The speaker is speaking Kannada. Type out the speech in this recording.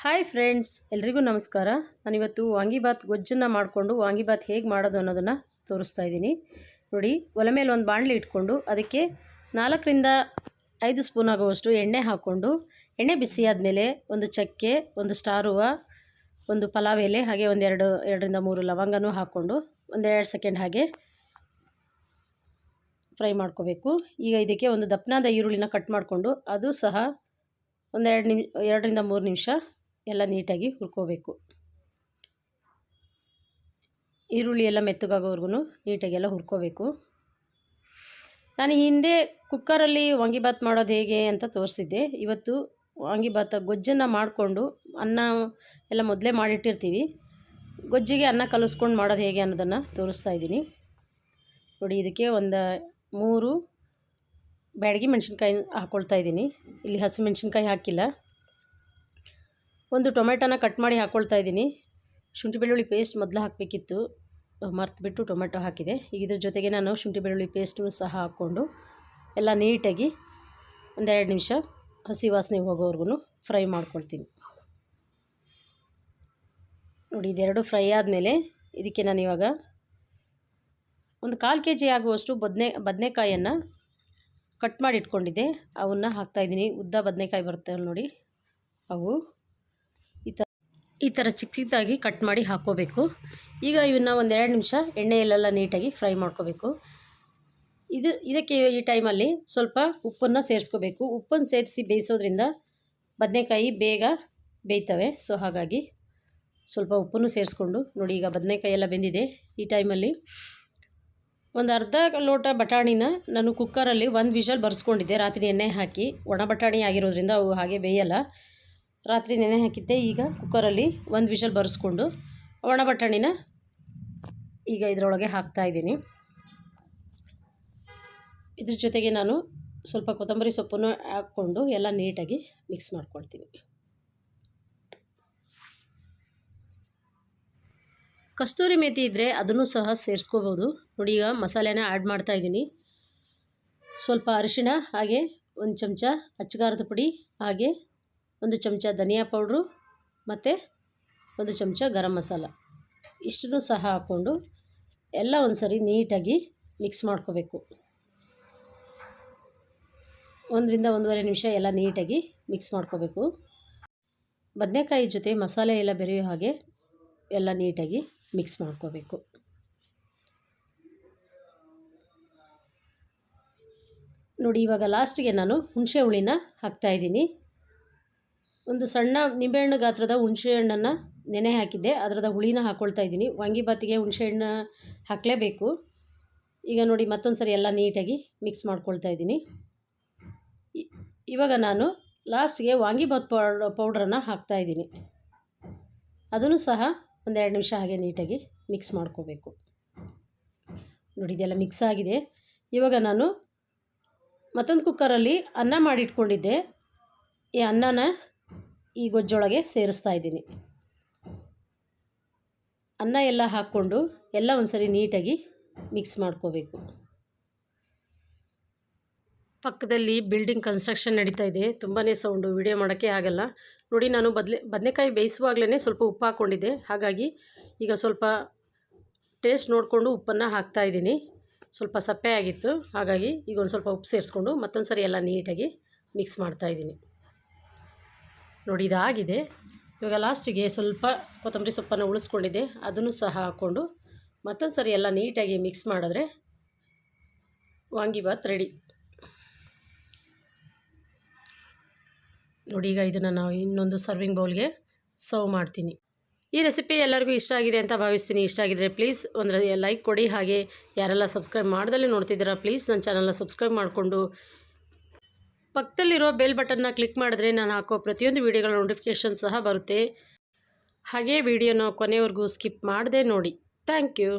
ಹಾಯ್ ಫ್ರೆಂಡ್ಸ್, ಎಲ್ರಿಗೂ ನಮಸ್ಕಾರ. ನಾನಿವತ್ತು ವಾಂಗಿಬಾತ್ ಗೊಜ್ಜನ್ನು ಮಾಡಿಕೊಂಡು ವಾಂಗಿಬಾತ್ ಹೇಗೆ ಮಾಡೋದು ಅನ್ನೋದನ್ನು ತೋರಿಸ್ತಾ ಇದ್ದೀನಿ. ನೋಡಿ, ಒಲೆ ಮೇಲೆ ಒಂದು ಬಾಣಲಿ ಇಟ್ಕೊಂಡು ಅದಕ್ಕೆ ನಾಲ್ಕರಿಂದ ಐದು ಸ್ಪೂನ್ ಆಗುವಷ್ಟು ಎಣ್ಣೆ ಹಾಕ್ಕೊಂಡು, ಎಣ್ಣೆ ಬಿಸಿ ಆದಮೇಲೆ ಒಂದು ಚಕ್ಕೆ, ಒಂದು ಸ್ಟಾರ್ ಒಂದು ಪಲಾವ್ ಎಲೆ, ಹಾಗೆ ಒಂದೆರಡು ಎರಡರಿಂದ ಮೂರು ಲವಂಗನೂ ಹಾಕ್ಕೊಂಡು ಒಂದೆರಡು ಸೆಕೆಂಡ್ ಹಾಗೆ ಫ್ರೈ ಮಾಡ್ಕೋಬೇಕು. ಈಗ ಇದಕ್ಕೆ ಒಂದು ದಪ್ಪನಾದ ಈರುಳ್ಳಿನ ಕಟ್ ಮಾಡಿಕೊಂಡು ಅದು ಸಹ ಒಂದೆರಡು ನಿಮ್, ಎರಡರಿಂದ ಮೂರು ನಿಮಿಷ ಎಲ್ಲ ನೀಟಾಗಿ ಹುರ್ಕೋಬೇಕು. ಈರುಳ್ಳಿ ಎಲ್ಲ ಮೆತ್ತಗಾಗೋವರೆಗೂ ನೀಟಾಗಿ ಎಲ್ಲ ಹುರ್ಕೋಬೇಕು. ನಾನು ಹಿಂದೆ ಕುಕ್ಕರಲ್ಲಿ ವಾಂಗಿಬಾತ್ ಮಾಡೋದು ಹೇಗೆ ಅಂತ ತೋರಿಸಿದ್ದೆ. ಇವತ್ತು ವಾಂಗಿಬಾತ್ ಗೊಜ್ಜನ್ನು ಮಾಡಿಕೊಂಡು ಅನ್ನ ಎಲ್ಲ ಮೊದಲೇ ಮಾಡಿಟ್ಟಿರ್ತೀವಿ. ಗೊಜ್ಜಿಗೆ ಅನ್ನ ಕಲಿಸ್ಕೊಂಡು ಮಾಡೋದು ಹೇಗೆ ಅನ್ನೋದನ್ನು ತೋರಿಸ್ತಾ ಇದ್ದೀನಿ. ನೋಡಿ, ಇದಕ್ಕೆ ಒಂದು ಮೂರು ಬ್ಯಾಡಗಿ ಮೆಣಸಿನ್ಕಾಯಿ ಹಾಕ್ಕೊಳ್ತಾ ಇದ್ದೀನಿ. ಇಲ್ಲಿ ಹಸಿ ಮೆಣಸಿನ್ಕಾಯಿ ಹಾಕಿಲ್ಲ. ಒಂದು ಟೊಮೆಟೊನ ಕಟ್ ಮಾಡಿ ಹಾಕ್ಕೊಳ್ತಾ ಇದ್ದೀನಿ. ಶುಂಠಿ ಬೆಳ್ಳುಳ್ಳಿ ಪೇಸ್ಟ್ ಮೊದಲು ಹಾಕಬೇಕಿತ್ತು. ಮರ್ತುಬಿಟ್ಟು ಟೊಮೆಟೊ ಹಾಕಿದೆ. ಈಗ ಇದ್ರ ಜೊತೆಗೆ ನಾನು ಶುಂಠಿ ಬೆಳ್ಳುಳ್ಳಿ ಪೇಸ್ಟನ್ನು ಸಹ ಹಾಕ್ಕೊಂಡು ಎಲ್ಲ ನೀಟಾಗಿ ಒಂದೆರಡು ನಿಮಿಷ ಹಸಿ ವಾಸನೆ ಹೋಗೋವರೆಗೂ ಫ್ರೈ ಮಾಡ್ಕೊಳ್ತೀನಿ. ನೋಡಿ, ಇದೆರಡು ಫ್ರೈ ಆದಮೇಲೆ ಇದಕ್ಕೆ ನಾನು ಇವಾಗ ಒಂದು ಕಾಲು ಕೆ ಜಿ ಆಗುವಷ್ಟು ಬದನೆ ಬದನೆಕಾಯನ್ನು ಕಟ್ ಮಾಡಿ ಇಟ್ಕೊಂಡಿದ್ದೆ. ಅವನ್ನ ಹಾಕ್ತಾಯಿದ್ದೀನಿ ಉದ್ದ ಬದನೆಕಾಯಿ ಬರುತ್ತೆ ನೋಡಿ, ಅವು. ಈ ಥರ ಚಿಕ್ಕ ಚಿಕ್ಕದಾಗಿ ಕಟ್ ಮಾಡಿ ಹಾಕ್ಕೋಬೇಕು. ಈಗ ಇವನ್ನ ಒಂದೆರಡು ನಿಮಿಷ ಎಣ್ಣೆಯಲ್ಲೆಲ್ಲ ನೀಟಾಗಿ ಫ್ರೈ ಮಾಡ್ಕೋಬೇಕು. ಇದು, ಇದಕ್ಕೆ ಈ ಟೈಮಲ್ಲಿ ಸ್ವಲ್ಪ ಉಪ್ಪನ್ನು ಸೇರಿಸ್ಕೋಬೇಕು. ಉಪ್ಪನ್ನು ಸೇರಿಸಿ ಬೇಯಿಸೋದ್ರಿಂದ ಬದನೆಕಾಯಿ ಬೇಗ ಬೇಯ್ತವೆ. ಸೊ, ಹಾಗಾಗಿ ಸ್ವಲ್ಪ ಉಪ್ಪನ್ನು ಸೇರಿಸ್ಕೊಂಡು ನೋಡಿ, ಈಗ ಬದನೆಕಾಯಿ ಎಲ್ಲ ಬೆಂದಿದೆ. ಈ ಟೈಮಲ್ಲಿ ಒಂದು ಅರ್ಧ ಲೋಟ ಬಟಾಣಿನ ನಾನು ಕುಕ್ಕರಲ್ಲಿ ಒಂದು ವಿಷಲ್ ಬರ್ಸ್ಕೊಂಡಿದ್ದೆ. ರಾತ್ರಿ ಎಣ್ಣೆ ಹಾಕಿ ಒಣ ಬಟಾಣಿ ಆಗಿರೋದ್ರಿಂದ ಅವು ಹಾಗೆ ಬೇಯಲ್ಲ. ರಾತ್ರಿ ನೆನೆ ಹಾಕಿದ್ದೆ. ಈಗ ಕುಕ್ಕರಲ್ಲಿ ಒಂದು ವಿಷಲ್ ಬರೆಸ್ಕೊಂಡು ಒಣ ಬಟಾಣಿನ ಈಗ ಇದರೊಳಗೆ ಹಾಕ್ತಾಯಿದ್ದೀನಿ ಇದ್ರ ಜೊತೆಗೆ ನಾನು ಸ್ವಲ್ಪ ಕೊತ್ತಂಬರಿ ಸೊಪ್ಪನ್ನು ಹಾಕ್ಕೊಂಡು ಎಲ್ಲ ನೀಟಾಗಿ ಮಿಕ್ಸ್ ಮಾಡ್ಕೊಳ್ತೀನಿ. ಕಸ್ತೂರಿ ಮೇಥಿ ಇದ್ದರೆ ಅದನ್ನು ಸಹ ಸೇರಿಸ್ಕೋಬೋದು. ನೋಡಿ, ಈಗ ಮಸಾಲೆನ ಆ್ಯಡ್ ಮಾಡ್ತಾಯಿದ್ದೀನಿ ಸ್ವಲ್ಪ ಅರಿಶಿಣ ಹಾಗೆ ಒಂದು ಚಮಚ ಅಚ್ಚಗಾರದ ಪುಡಿ ಹಾಗೆ ಒಂದು ಚಮಚ ಧನಿಯಾ ಪೌಡ್ರು ಮತ್ತು ಒಂದು ಚಮಚ ಗರಂ ಮಸಾಲ. ಇಷ್ಟನ್ನು ಸಹ ಹಾಕ್ಕೊಂಡು ಎಲ್ಲ ಒಂದು ಸರಿ ನೀಟಾಗಿ ಮಿಕ್ಸ್ ಮಾಡ್ಕೋಬೇಕು. ಒಂದರಿಂದ ಒಂದೂವರೆ ನಿಮಿಷ ಎಲ್ಲ ನೀಟಾಗಿ ಮಿಕ್ಸ್ ಮಾಡ್ಕೋಬೇಕು. ಬದನೆಕಾಯಿ ಜೊತೆ ಮಸಾಲೆ ಎಲ್ಲ ಬೆರೆಯೋ ಹಾಗೆ ಎಲ್ಲ ನೀಟಾಗಿ ಮಿಕ್ಸ್ ಮಾಡ್ಕೋಬೇಕು. ನೋಡಿ, ಇವಾಗ ಲಾಸ್ಟಿಗೆ ನಾನು ಹುಣಸೆ ಹುಳಿನ ಹಾಕ್ತಾಯಿದ್ದೀನಿ ಒಂದು ಸಣ್ಣ ನಿಂಬೆಹಣ್ಣು ಗಾತ್ರದ ಹುಣಸೆಹಣ್ಣನ್ನು ನೆನೆ ಹಾಕಿದ್ದೆ. ಅದರದ ಹುಳಿನ ಹಾಕ್ಕೊಳ್ತಾ ಇದ್ದೀನಿ. ವಾಂಗಿಬಾತಿಗೆ ಹುಣಸೆಹಣ್ಣು ಹಾಕಲೇಬೇಕು. ಈಗ ನೋಡಿ ಮತ್ತೊಂದು ಸರಿ ಎಲ್ಲ ನೀಟಾಗಿ ಮಿಕ್ಸ್ ಮಾಡ್ಕೊಳ್ತಾ ಇದ್ದೀನಿ. ಇವಾಗ ನಾನು ಲಾಸ್ಟ್ಗೆ ವಾಂಗಿಬಾತ್ ಪೌಡ್, ಪೌಡ್ರನ್ನು ಹಾಕ್ತಾಯಿದ್ದೀನಿ ಅದನ್ನು ಸಹ ಒಂದೆರಡು ನಿಮಿಷ ಹಾಗೆ ನೀಟಾಗಿ ಮಿಕ್ಸ್ ಮಾಡ್ಕೋಬೇಕು. ನೋಡಿ, ಇದೆಲ್ಲ ಮಿಕ್ಸ್ ಆಗಿದೆ. ಇವಾಗ ನಾನು ಮತ್ತೊಂದು ಕುಕ್ಕರಲ್ಲಿ ಅನ್ನ ಮಾಡಿಟ್ಕೊಂಡಿದ್ದೆ. ಈ ಅನ್ನನ ಈ ಗೊಜ್ಜೊಳಗೆ ಸೇರಿಸ್ತಾ ಇದ್ದೀನಿ. ಅನ್ನ ಎಲ್ಲ ಹಾಕ್ಕೊಂಡು ಎಲ್ಲ ಒಂದ್ಸರಿ ನೀಟಾಗಿ ಮಿಕ್ಸ್ ಮಾಡ್ಕೋಬೇಕು. ಪಕ್ಕದಲ್ಲಿ ಬಿಲ್ಡಿಂಗ್ ಕನ್ಸ್ಟ್ರಕ್ಷನ್ ನಡೀತಾ ಇದೆ. ತುಂಬಾ ಸೌಂಡು ವಿಡಿಯೋ ಮಾಡೋಕ್ಕೆ ಆಗಲ್ಲ. ನೋಡಿ ನಾನು ಬದಲೆ, ಬದನೆಕಾಯಿ ಬೇಯಿಸುವಾಗಲೇ ಸ್ವಲ್ಪ ಉಪ್ಪು ಹಾಕ್ಕೊಂಡಿದ್ದೆ. ಹಾಗಾಗಿ ಈಗ ಸ್ವಲ್ಪ ಟೇಸ್ಟ್ ನೋಡಿಕೊಂಡು ಉಪ್ಪನ್ನು ಹಾಕ್ತಾಯಿದ್ದೀನಿ ಸ್ವಲ್ಪ ಸಪ್ಪೆ ಆಗಿತ್ತು. ಹಾಗಾಗಿ ಈಗ ಒಂದು ಸ್ವಲ್ಪ ಉಪ್ಪು ಸೇರಿಸ್ಕೊಂಡು ಮತ್ತೊಂದು ಸರಿ ಎಲ್ಲ ನೀಟಾಗಿ ಮಿಕ್ಸ್ ಮಾಡ್ತಾಯಿದ್ದೀನಿ ನೋಡಿ, ಇದಾಗಿದೆ. ಇವಾಗ ಲಾಸ್ಟಿಗೆ ಸ್ವಲ್ಪ ಕೊತ್ತಂಬರಿ ಸೊಪ್ಪನ್ನು ಉಳಿಸ್ಕೊಂಡಿದ್ದೆ. ಅದನ್ನು ಸಹ ಹಾಕ್ಕೊಂಡು ಮತ್ತೊಂದು ಸರಿ ಎಲ್ಲ ನೀಟಾಗಿ ಮಿಕ್ಸ್ ಮಾಡಿದ್ರೆ ವಾಂಗಿಬಾತ್ ರೆಡಿ ನೋಡಿ, ಈಗ ಇದನ್ನು ನಾವು ಇನ್ನೊಂದು ಸರ್ವಿಂಗ್ ಬೌಲ್ಗೆ ಸರ್ವ್ ಮಾಡ್ತೀನಿ. ಈ ರೆಸಿಪಿ ಎಲ್ಲರಿಗೂ ಇಷ್ಟ ಆಗಿದೆ ಅಂತ ಭಾವಿಸ್ತೀನಿ. ಇಷ್ಟ ಆಗಿದ್ರೆ ಪ್ಲೀಸ್ ಒಂದು ಲೈಕ್ ಕೊಡಿ. ಹಾಗೆ ಯಾರೆಲ್ಲ ಸಬ್ಸ್ಕ್ರೈಬ್ ಮಾಡ್ದಲ್ಲೇ ನೋಡ್ತಿದ್ದೀರಾ ಪ್ಲೀಸ್ ನನ್ನ ಚಾನಲ್ನ ಸಬ್ಸ್ಕ್ರೈಬ್ ಮಾಡಿಕೊಂಡು ಪಕ್ಕದಲ್ಲಿರೋ ಬೆಲ್ ಬಟನ್ನ ಕ್ಲಿಕ್ ಮಾಡಿದ್ರೆ ನಾನು ಹಾಕೋ ಪ್ರತಿಯೊಂದು ವೀಡಿಯೋಗಳ ನೋಟಿಫಿಕೇಷನ್ ಸಹ ಬರುತ್ತೆ. ಹಾಗೆ ವಿಡಿಯೋನ ಕೊನೆವರೆಗೂ ಸ್ಕಿಪ್ ಮಾಡದೆ ನೋಡಿ. Thank you